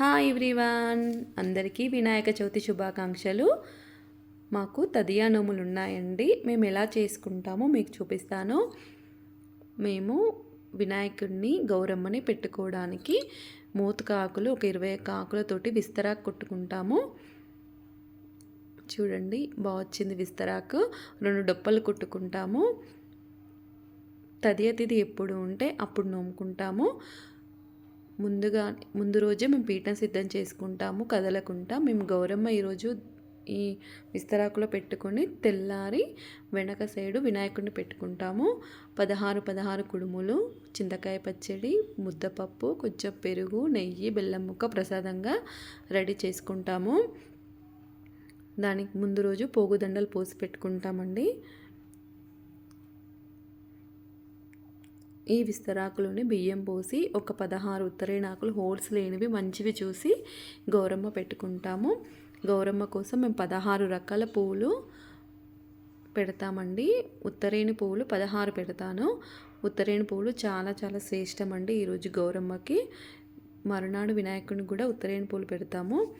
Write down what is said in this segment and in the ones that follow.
Hi everyone. అందరికీ వినాయక చవితి శుభాకాంక్షలు. మాకు తదియా నోములు ఉన్నాయండి. మేము ఎలా చేసుకుంటామో మీకు చూపిస్తాను. మేము వినాయకుడిని గౌరమ్మని పెట్టుకోవడానికి మూతక ఆకులు ఒక ఇరవై ఒక్క ఆకులతోటి విస్తరాకు కొట్టుకుంటాము. చూడండి బాగా వచ్చింది విస్తరాకు. రెండు డొప్పలు కుట్టుకుంటాము. తదియ తిది ఎప్పుడు ఉంటే అప్పుడు నోముకుంటాము. ముందుగా ముందు రోజే మేము పీఠం సిద్ధం చేసుకుంటాము కదలకుండా. మేము గౌరమ్మ ఈరోజు ఈ విస్తరాకులో పెట్టుకొని తెల్లారి వెనక సైడు వినాయకుడిని పెట్టుకుంటాము. పదహారు పదహారు కుడుములు చింతకాయ పచ్చడి ముద్దపప్పు కొంచెం పెరుగు నెయ్యి బెల్లం ముక్క ప్రసాదంగా రెడీ చేసుకుంటాము. దానికి ముందు రోజు పోగుదండలు పోసి పెట్టుకుంటామండి. ఈ విస్తరాకులోని బియ్యం పోసి ఒక పదహారు ఉత్తరేణాకులు హోల్స్ లేనివి మంచివి చూసి గౌరమ్మ పెట్టుకుంటాము. గౌరమ్మ కోసం మేము పదహారు రకాల పువ్వులు పెడతామండి. ఉత్తరేణి పువ్వులు పదహారు పెడతాను. ఉత్తరేణి పువ్వులు చాలా చాలా శ్రేష్టం అండి ఈరోజు గౌరమ్మకి. మరునాడు వినాయకుడిని కూడా ఉత్తరేణి పూలు పెడతాము.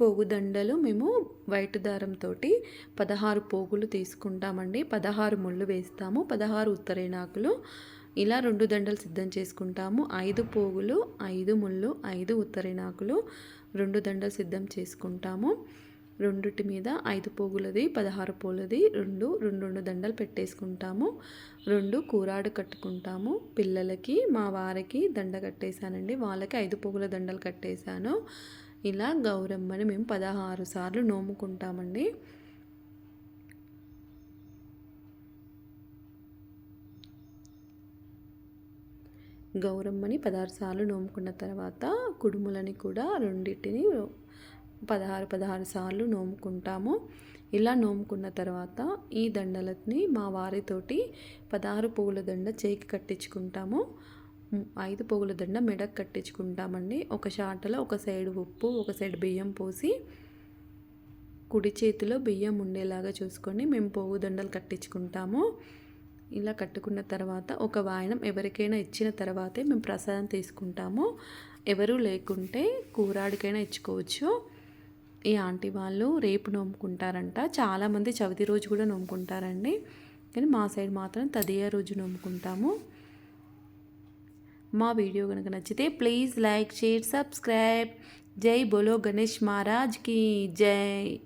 పోగు దండలు మేము వైట్ దారంతో పదహారు పోగులు తీసుకుంటామండి. పదహారు ముళ్ళు వేస్తాము పదహారు ఉత్తరేనాకులు ఇలా రెండు దండలు సిద్ధం చేసుకుంటాము. ఐదు పోగులు ఐదు ముళ్ళు ఐదు ఉత్తరేనాకులు రెండు దండలు సిద్ధం చేసుకుంటాము. రెండుటి మీద ఐదు పోగులది పదహారు పోలది రెండు రెండు రెండు దండలు పెట్టేసుకుంటాము. రెండు కూరాడు కట్టుకుంటాము. పిల్లలకి మా వారికి దండ కట్టేశానండి. వాళ్ళకి ఐదు పోగుల దండలు కట్టేశాను. ఇలా గౌరమ్మని మేము పదహారు సార్లు నోముకుంటామండి. గౌరమ్మని పదహారు సార్లు నోముకున్న తర్వాత కుడుములని కూడా రెండింటిని పదహారు పదహారు సార్లు నోముకుంటాము. ఇలా నోముకున్న తర్వాత ఈ దండలని మా వారితోటి పదహారు పువ్వుల దండ చేయికి కట్టించుకుంటాము. ఐదు పోగుల దండ మెడకు కట్టించుకుంటామండి. ఒక షాటలో ఒక సైడ్ ఉప్పు ఒక సైడ్ బియ్యం పోసి కుడి చేతిలో బియ్యం ఉండేలాగా చూసుకొని మేము పోగు దండలు కట్టించుకుంటాము. ఇలా కట్టుకున్న తర్వాత ఒక వాయనం ఎవరికైనా ఇచ్చిన తర్వాతే మేము ప్రసాదం తీసుకుంటాము. ఎవరు లేకుంటే కూరాడికైనా ఇచ్చుకోవచ్చు. ఈ ఆంటీ వాళ్ళు రేపు నోముకుంటారంట. చాలామంది చవితి రోజు కూడా నోముకుంటారండి. కానీ మా సైడ్ మాత్రం తదియా రోజు నోముకుంటాము. మా వీడియో కనుక నచ్చితే ప్లీజ్ లైక్ షేర్ సబ్స్క్రైబ్. జై బోలో గణేష్ మహారాజ్కి జై.